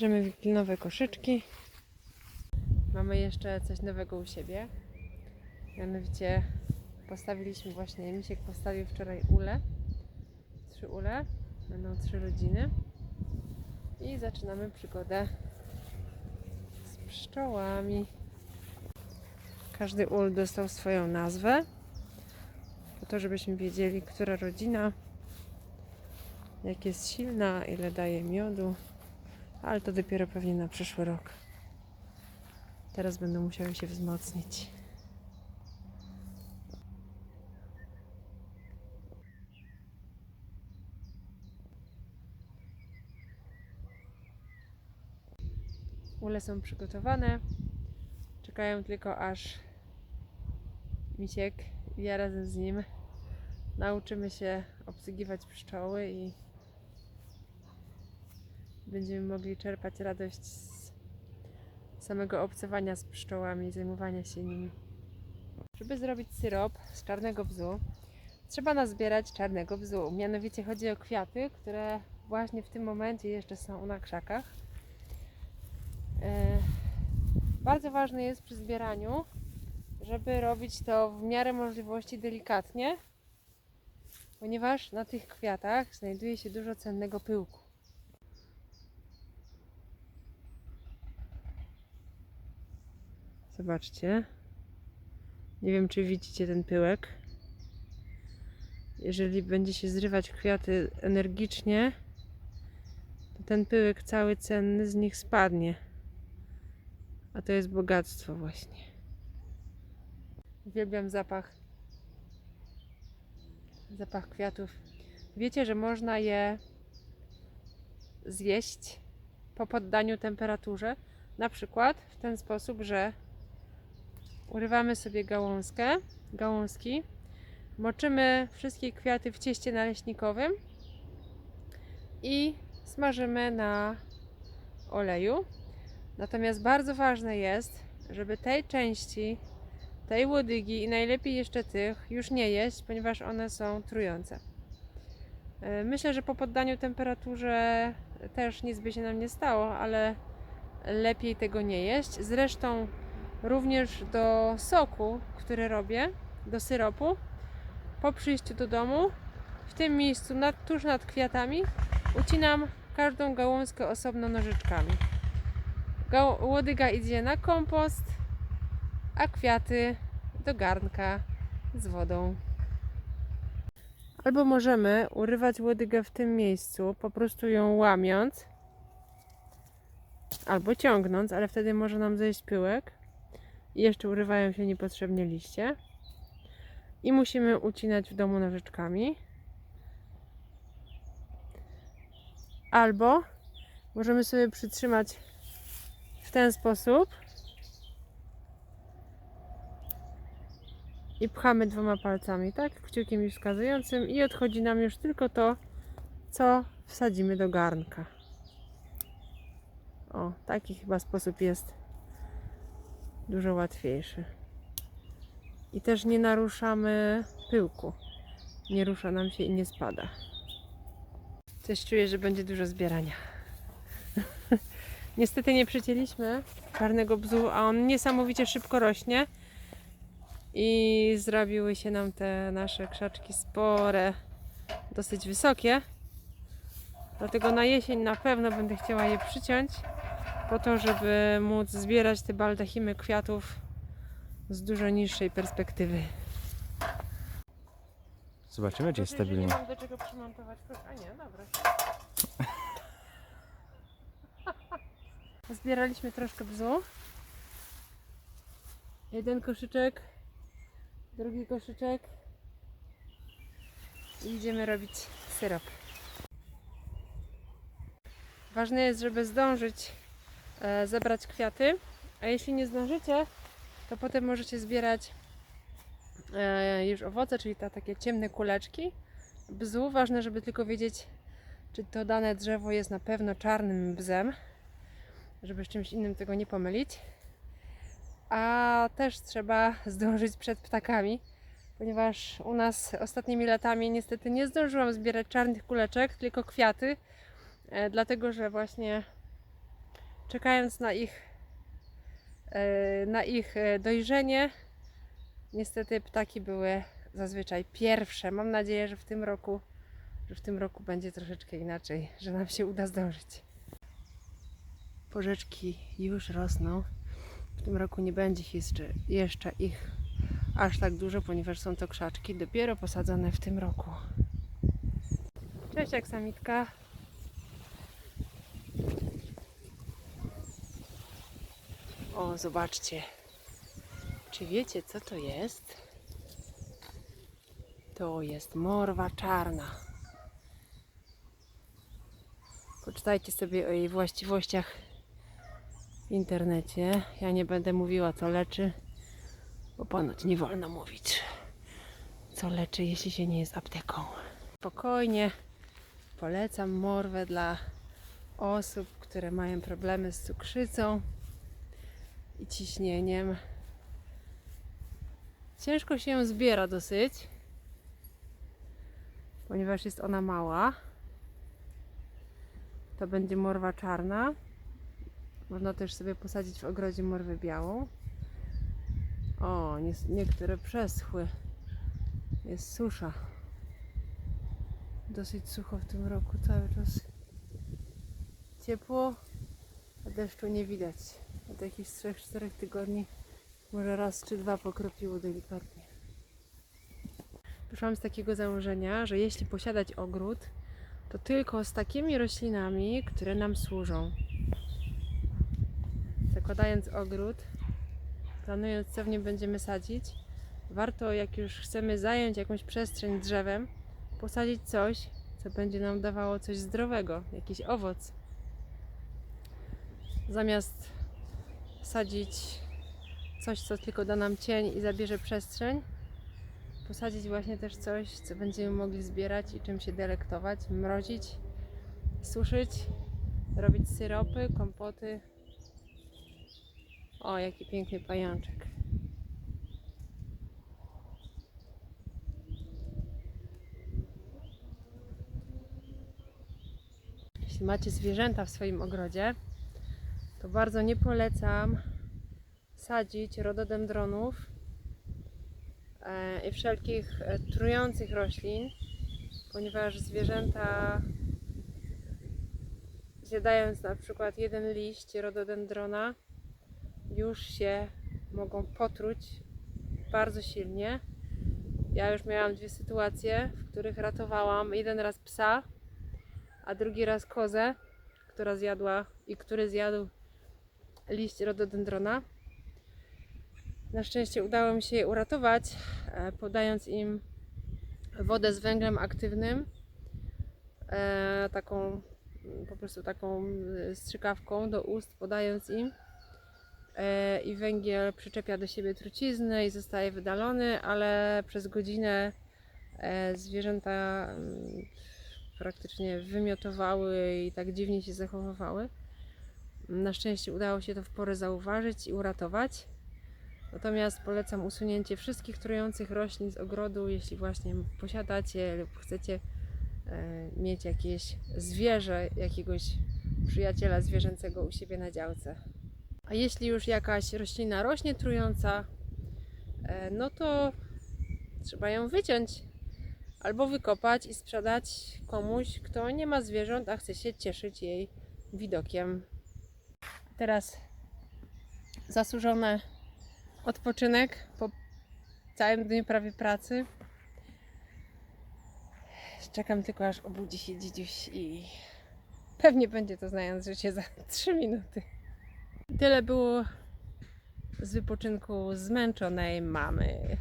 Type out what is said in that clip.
Bierzemy wiklinowe koszyczki. Mamy jeszcze coś nowego u siebie. Mianowicie postawiliśmy właśnie, Misiek postawił wczoraj ule. Trzy ule. Będą trzy rodziny. I zaczynamy przygodę z pszczołami. Każdy ul dostał swoją nazwę. Po to, żebyśmy wiedzieli, która rodzina jak jest silna, ile daje miodu. Ale to dopiero pewnie na przyszły rok. Teraz będą musiały się wzmocnić. Ule są przygotowane. Czekają tylko aż Misiek i ja razem z nim nauczymy się obsługiwać pszczoły i będziemy mogli czerpać radość z samego obcowania z pszczołami zajmowania się nimi. Żeby zrobić syrop z czarnego bzu, trzeba nazbierać czarnego bzu. Mianowicie chodzi o kwiaty, które właśnie w tym momencie jeszcze są na krzakach. E, Bardzo ważne jest przy zbieraniu, żeby robić to w miarę możliwości delikatnie, ponieważ na tych kwiatach znajduje się dużo cennego pyłku. Zobaczcie. Nie wiem, czy widzicie ten pyłek. Jeżeli będzie się zrywać kwiaty energicznie, to ten pyłek cały cenny z nich spadnie. A to jest bogactwo właśnie. Uwielbiam zapach zapach kwiatów. Wiecie, że można je zjeść po poddaniu temperaturze, na przykład w ten sposób, że urywamy sobie gałązkę, gałązki, moczymy wszystkie kwiaty w cieście naleśnikowym i smażymy na oleju. Natomiast bardzo ważne jest, żeby tej części, tej łodygi i najlepiej jeszcze tych już nie jeść, ponieważ one są trujące. E, Myślę, że po poddaniu temperaturze też nic by się nam nie stało, ale lepiej tego nie jeść. Zresztą również do soku, który robię, do syropu, po przyjściu do domu, w tym miejscu, nad, tuż nad kwiatami, ucinam każdą gałązkę osobno nożyczkami. Gał- łodyga idzie na kompost, a kwiaty do garnka z wodą. Albo możemy urywać łodygę w tym miejscu, po prostu ją łamiąc, albo ciągnąc, ale wtedy może nam zejść pyłek jeszcze urywają się niepotrzebnie liście. I musimy ucinać w domu nożyczkami. Albo możemy sobie przytrzymać w ten sposób i pchamy dwoma palcami, tak? Kciukiem i wskazującym i odchodzi nam już tylko to, co wsadzimy do garnka. O, taki chyba sposób jest dużo łatwiejszy. I też nie naruszamy pyłku. Nie rusza nam się i nie spada. Coś czuję, że będzie dużo zbierania. Niestety nie przycięliśmy czarnego bzu, a on niesamowicie szybko rośnie. I zrobiły się nam te nasze krzaczki spore, dosyć wysokie. Dlatego na jesień na pewno będę chciała je przyciąć, po to, żeby móc zbierać te baldachimy kwiatów z dużo niższej perspektywy. Zobaczymy, czy jest stabilnie. Nie mam do czego przymontować. A nie, dobra. Zbieraliśmy troszkę bzu. Jeden koszyczek, drugi koszyczek i idziemy robić syrop. Ważne jest, żeby zdążyć zebrać kwiaty, a jeśli nie zdążycie, to potem możecie zbierać e, już owoce, czyli te takie ciemne kuleczki bzu. Ważne, żeby tylko wiedzieć, czy to dane drzewo jest na pewno czarnym bzem, żeby z czymś innym tego nie pomylić. A też trzeba zdążyć przed ptakami, ponieważ u nas ostatnimi latami niestety nie zdążyłam zbierać czarnych kuleczek, tylko kwiaty, e, dlatego że właśnie czekając na ich, e, na ich e, dojrzenie. Niestety ptaki były zazwyczaj pierwsze. Mam nadzieję, że w tym roku, że w tym roku będzie troszeczkę inaczej, że nam się uda zdążyć. Porzeczki już rosną. W tym roku nie będzie jeszcze, jeszcze ich aż tak dużo, ponieważ są to krzaczki dopiero posadzone w tym roku. Cześć aksamitka. O, zobaczcie. Czy wiecie, co to jest? To jest morwa czarna. Poczytajcie sobie o jej właściwościach w internecie. Ja nie będę mówiła, co leczy, bo ponoć nie wolno mówić, co leczy, jeśli się nie jest apteką. Spokojnie polecam morwę dla osób, które mają problemy z cukrzycą i ciśnieniem. Ciężko się ją zbiera dosyć, ponieważ jest ona mała. To będzie morwa czarna. Można też sobie posadzić w ogrodzie morwę białą. O, nie, niektóre przeschły. Jest susza. Dosyć sucho w tym roku, cały czas ciepło, a deszczu nie widać. Od jakichś 3-4 tygodni może raz czy dwa pokropiło delikatnie. Wyszłam z takiego założenia, że jeśli posiadać ogród, to tylko z takimi roślinami, które nam służą. Zakładając ogród, planując co w nim będziemy sadzić, warto jak już chcemy zająć jakąś przestrzeń drzewem, posadzić coś, co będzie nam dawało coś zdrowego, jakiś owoc. Zamiast sadzić coś, co tylko da nam cień i zabierze przestrzeń, posadzić właśnie też coś, co będziemy mogli zbierać i czym się delektować, mrozić, suszyć, robić syropy, kompoty. O, jaki piękny pajączek. Jeśli macie zwierzęta w swoim ogrodzie, to bardzo nie polecam sadzić rododendronów e, i wszelkich e, trujących roślin, ponieważ zwierzęta zjadając na przykład jeden liść rododendrona już się mogą potruć bardzo silnie. Ja już miałam dwie sytuacje, w których ratowałam jeden raz psa, a drugi raz kozę, która zjadła i który zjadł liść rododendrona. Na szczęście udało mi się je uratować, e, podając im wodę z węglem aktywnym, e, taką po prostu taką e, strzykawką do ust, podając im. I węgiel przyczepia do siebie truciznę i zostaje wydalony, ale przez godzinę zwierzęta mm, praktycznie wymiotowały i tak dziwnie się zachowywały. Na szczęście udało się to w porę zauważyć i uratować. Natomiast polecam usunięcie wszystkich trujących roślin z ogrodu, jeśli właśnie posiadacie lub chcecie e, mieć jakieś zwierzę, jakiegoś przyjaciela zwierzęcego u siebie na działce. A jeśli już jakaś roślina rośnie trująca, e, no to trzeba ją wyciąć albo wykopać i sprzedać komuś, kto nie ma zwierząt, a chce się cieszyć jej widokiem. Teraz zasłużony odpoczynek po całym dniu prawie pracy. Czekam tylko aż obudzi się dzidziuś i pewnie będzie to znając życie za 3 minuty. Tyle było z wypoczynku zmęczonej mamy.